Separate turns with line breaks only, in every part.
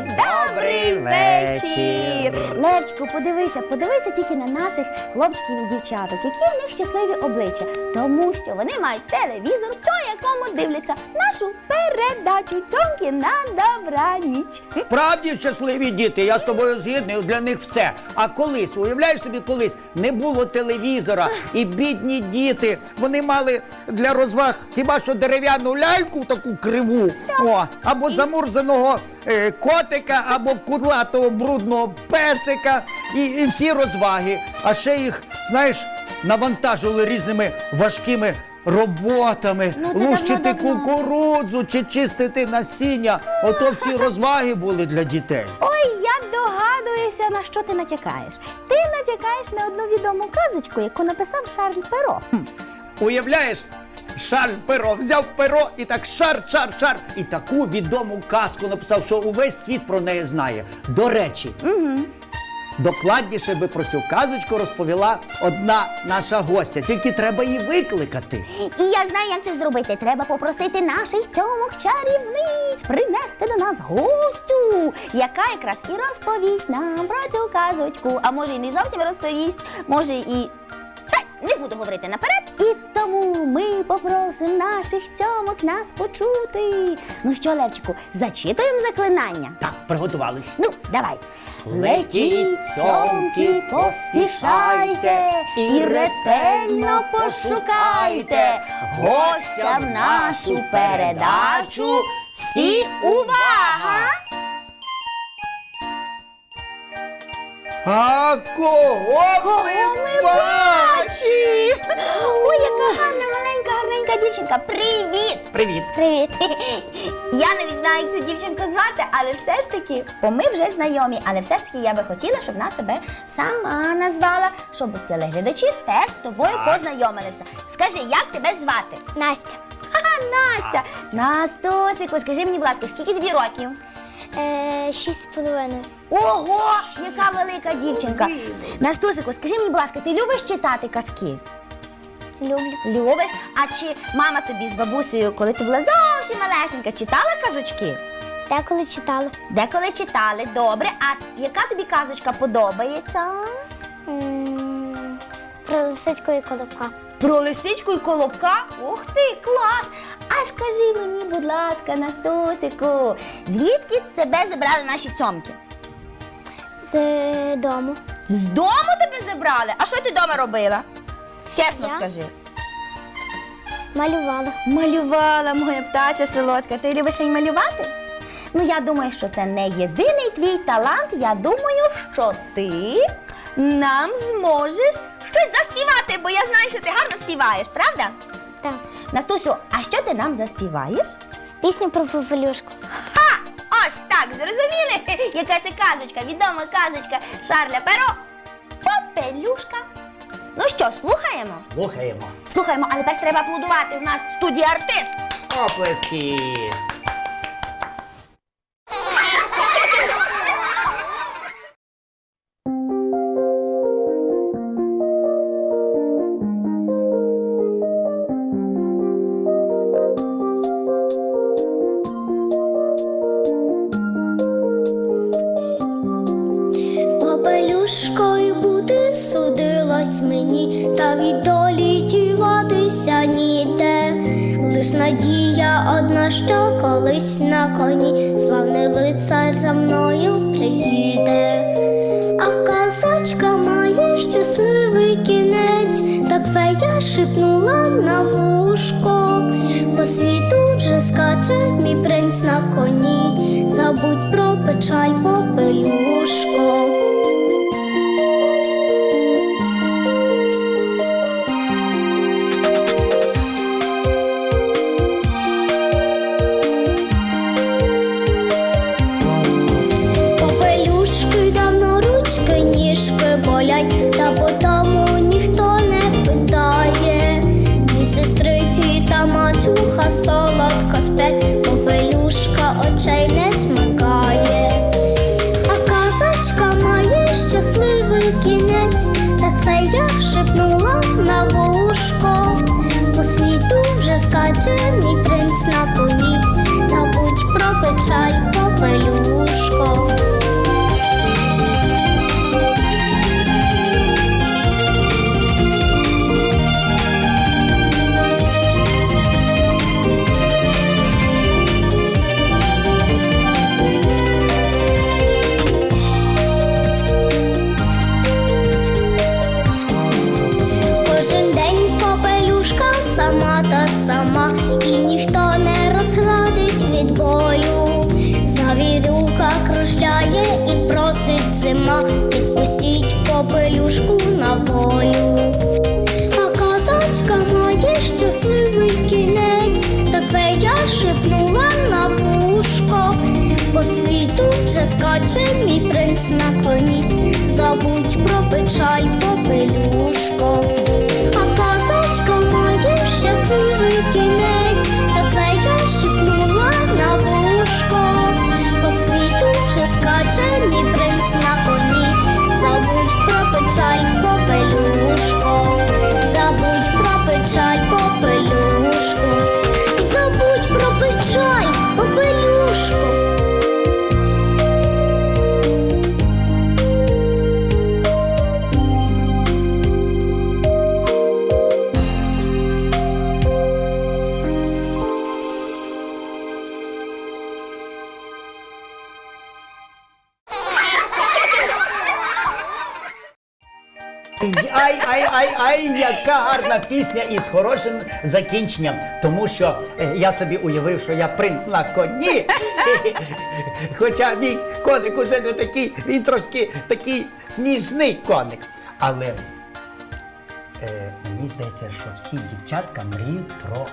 добрий вечір.
Левчику, подивися, подивися тільки на наших хлопчиків і дівчаток, які в них щасливі обличчя, тому що вони мають телевізор, по якому дивляться нашу передачу цьомки на добраніч.
Справді щасливі діти, я з тобою згідний, для них все. А колись, уявляєш собі, колись не було телевізора, і бідні діти, вони мали для розваг хіба що дерев'яну ляльку таку криву, о, або замурзаного е, котика, або кудлатого брудного песика, і, і всі розваги. А ще їх, знаєш, навантажували різними важкими. Роботами,
Ну,
лущити кукурудзу чи чистити насіння. Ото всі розваги були для дітей.
Ой, я догадуюся, на що ти натякаєш. Ти натякаєш на одну відому казочку, яку написав Шарль Перо. Хм.
Уявляєш, Шарль Перо взяв перо і так шар, шар, шар. І таку відому казку написав, що увесь світ про неї знає. До речі, докладніше би про цю казочку розповіла одна наша гостя. Тільки треба її викликати.
І я знаю, як це зробити. Треба попросити наших цьомок чарівниць принести до нас гостю, яка якраз і розповість нам про цю казочку. А може, і не зовсім розповість, може і. Та не буду говорити наперед. І тому ми попросимо наших цьомок нас почути. Ну що, Левчику, зачитуємо заклинання.
Так, приготувались.
Ну, давай.
Летіть, цьомки, поспішайте і ретельно пошукайте гостям нашу передачу. Всі увага! А кого,
Кого ми бачимо? Ой, яка гарна, маленька, дівчинка. Привіт!
Привіт!
Привіт! Я навіть знаю, як цю дівчинку звати, але все ж таки, бо ми вже знайомі, але все ж таки я би хотіла, щоб вона себе сама назвала, щоб телеглядачі теж з тобою
Так.
познайомилися. Скажи, як тебе звати?
Настя.
Ха, Настя! Настусику, скажи мені, будь ласка, скільки тобі років?
Е, шість з половиною.
Ого, яка велика дівчинка! Настусику, скажи мені, будь ласка, ти любиш читати казки?
Люблю.
Любиш? А чи мама тобі з бабусею, коли ти була зовсім малесенька, читала казочки?
Деколи читала.
Деколи читали, добре. А яка тобі казочка подобається?
М, Про лисичку і колобка.
Про лисичку і колобка? Ух ти, клас! А скажи мені, будь ласка, Настусику, звідки тебе забрали наші цьомки?
З дому.
З дому тебе забрали? А що ти вдома робила? Чесно
Я?
скажи.
Малювала.
Малювала моя птаця солодка. Ти любиш й малювати? Ну, я думаю, що це не єдиний твій талант. Я думаю, що ти нам зможеш щось заспівати, бо я знаю, що ти гарно співаєш, правда?
Так.
Настусю, а що ти нам заспіваєш?
Пісню про попелюшку.
Ха! Ось так, зрозуміли, яка це казочка, відома казочка Шарля Перо. Попелюшка. Ну що, слухаємо?
Слухаємо.
Слухаємо, але перш треба аплодувати. У нас в студії артист.
Оплески.
Надія одна, що колись на коні славний лицар за мною приїде. А казочка має щасливий кінець, так фея шипнула на вушко. По світу вже скаче мій принц на коні, забудь про печаль попелюшко. Солодко сплять, попелюшка очей не тобою, завірюха кружляє і просить зима, відпустіть попелюшку на волю. А казачка має щасливий кінець, тебе я шепнула на вушко, по світу вже скаче мій принц на коні, забудь про печаль попелюшко.
Яка гарна пісня із хорошим закінченням. Тому що е, я собі уявив, що я принц на коні. Хоча мій коник уже не такий, він трошки такий смішний коник. Але е, мені здається, що всі дівчатка мріють про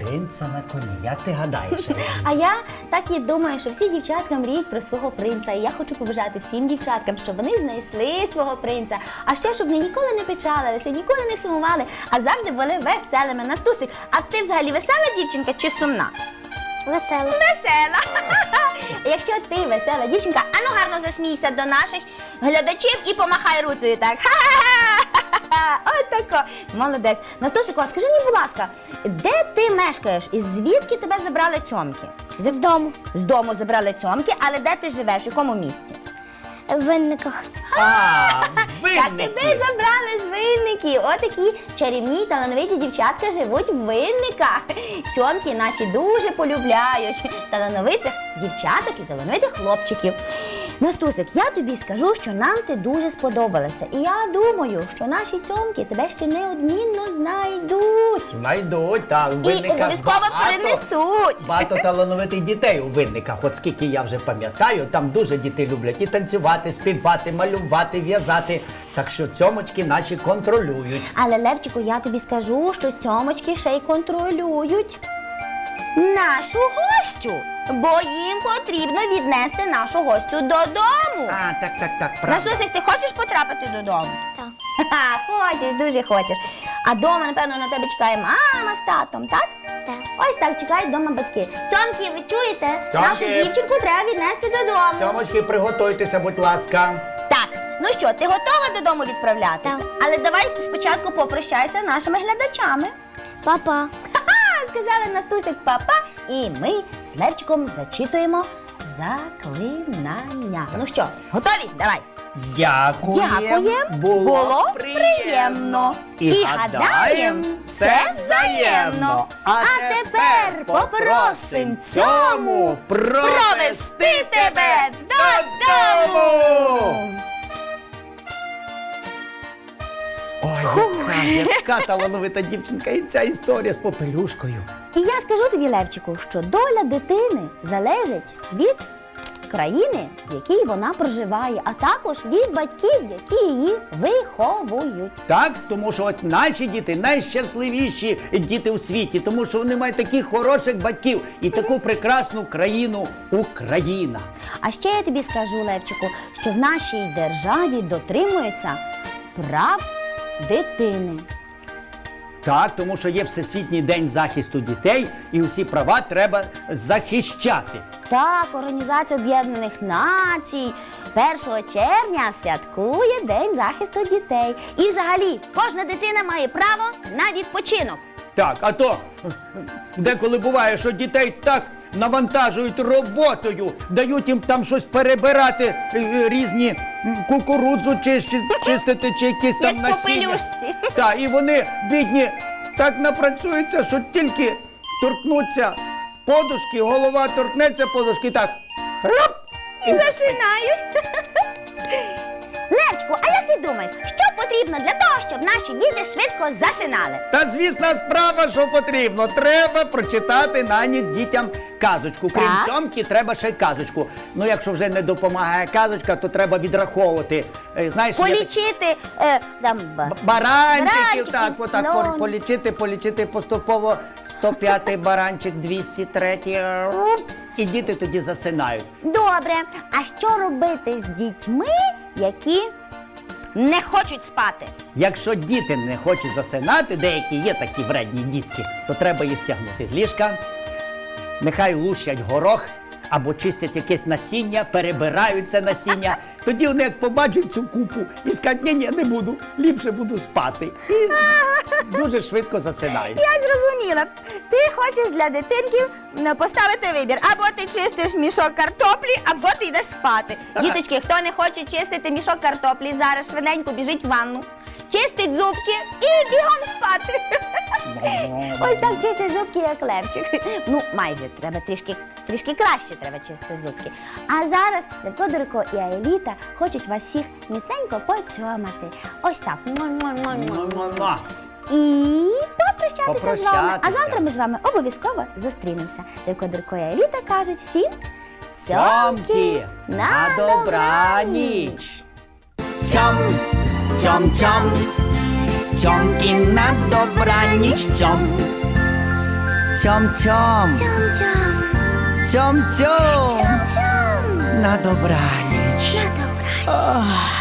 принца на коні. Як ти гадаєш?
А я так і думаю, що всі дівчатка мріють про свого принца. І я хочу побажати всім дівчаткам, щоб вони знайшли свого принца. А ще щоб вони ніколи не печалилися, ніколи не сумували, а завжди були веселими. Настусик, а ти взагалі весела дівчинка чи сумна?
Весело.
Весела. Якщо ти весела дівчинка, ану гарно засмійся до наших глядачів і помахай руцею так. Ха-ха-ха! Отако. Молодець. Настусику, а скажи мені, будь ласка, де ти мешкаєш і звідки тебе забрали цьомки?
З дому.
З дому забрали цьомки, але де ти живеш? В якому місті?
В винниках.
А,
Так
винники.
тебе забрали з винників. Отакі чарівні й талановиті дівчатка живуть в винниках. Цьомки наші дуже полюбляють талановитих дівчаток і талановитих хлопчиків. Настусик, я тобі скажу, що нам ти дуже сподобалася. І я думаю, що наші цьомки тебе ще неодмінно знайдуть.
Знайдуть, так, в
І
винниках
обов'язково
багато-
принесуть.
Багато талановитих дітей у винниках. От скільки я вже пам'ятаю, там дуже діти люблять і танцювати, співати, малювати, в'язати. Так що цьомочки наші контролюють.
Але Левчику, я тобі скажу, що цьомочки ще й контролюють нашу гостю, бо їм потрібно віднести нашу гостю додому.
А, так, так, так, правда.
Насусик, ти хочеш потрапити додому?
Так.
Ха, хочеш, дуже хочеш. А дома, напевно, на тебе чекає мама з татом, так?
Так.
Ось так чекають вдома батьки. Цьомки, ви чуєте?
Цьомки.
Нашу дівчинку треба віднести додому.
Цьомочки, приготуйтеся, будь ласка.
Так, ну що, ти готова додому відправлятися?
Так.
Але давай спочатку попрощайся з нашими глядачами.
Папа.
Ха-ха, сказали Настусик папа, і ми з Левчиком зачитуємо заклинання. Ну що, готові? Давай.
Дякуємо.
Дякуєм,
Було, приємно. І, гадаєм, це взаємно. А, тепер попросим цьому провести тебе додому. Ой, яка, талановита дівчинка, і ця історія з попелюшкою.
І я скажу тобі, Левчику, що доля дитини залежить від країни, в якій вона проживає, а також від батьків, які її виховують.
Так, тому що ось наші діти найщасливіші діти у світі, тому що вони мають таких хороших батьків і таку прекрасну країну Україна.
А ще я тобі скажу, Левчику, що в нашій державі дотримуються прав дитини.
Так, тому що є Всесвітній день захисту дітей, і усі права треба захищати.
Так, Організація Об'єднаних Націй 1 червня святкує День захисту дітей. І взагалі кожна дитина має право на відпочинок.
Так, а то деколи буває, що дітей так навантажують роботою, дають їм там щось перебирати, е, різні кукурудзу чисти- чистити чи якісь там
Як
насіння. Так, і вони, бідні, так напрацюються, що тільки торкнуться подушки, голова торкнеться подушки, так.
І засинають. Левчику, а як ти думаєш, потрібно для того, щоб наші діти швидко засинали?
Та звісна справа, що потрібно. Треба прочитати на ніч дітям казочку. Крім
Так.
цьомки, треба ще й казочку. Ну, якщо вже не допомагає казочка, то треба відраховувати. Е, Знаєш, є такі-
Полічити е, там
Б- Баранчиків,
Баранчиків,
так, отак
слон.
пор- полічити, полічити поступово 105-й баранчик, 203-й. руп, І діти тоді засинають.
Добре. А що робити з дітьми, які не хочуть спати?
Якщо діти не хочуть засинати, деякі є такі вредні дітки, то треба їх стягнути з ліжка. Нехай лущать горох або чистять якесь насіння, перебирають це насіння. Тоді вони як побачать цю купу і скажуть, ні, ні, не буду, ліпше буду спати. І дуже швидко засинають.
Я зрозуміла. Ти хочеш для дитинки м, поставити вибір. Або ти чистиш мішок картоплі, або ти йдеш спати. Діточки, хто не хоче чистити мішок картоплі, зараз швиденько біжить в ванну, чистить зубки і бігом спати. Ось так чистить зубки, як левчик. Ну, майже треба трішки, трішки краще треба чистити зубки. А зараз Левкодорко і Аеліта хочуть вас всіх міцненько поцьомати. Ось так. Муа-муа-муа-муа. І попрощатися, з вами. А завтра ми з вами обов'язково зустрінемося. І Еліта кажуть всім
Цьомки, на добраніч. Цьом, цьом, цьом, цьомки на добраніч, цьом. Цьом, цьом,
Цям-цям,
цьом, цьом,
цям-цям.
на добраніч.
На добра.
Ах.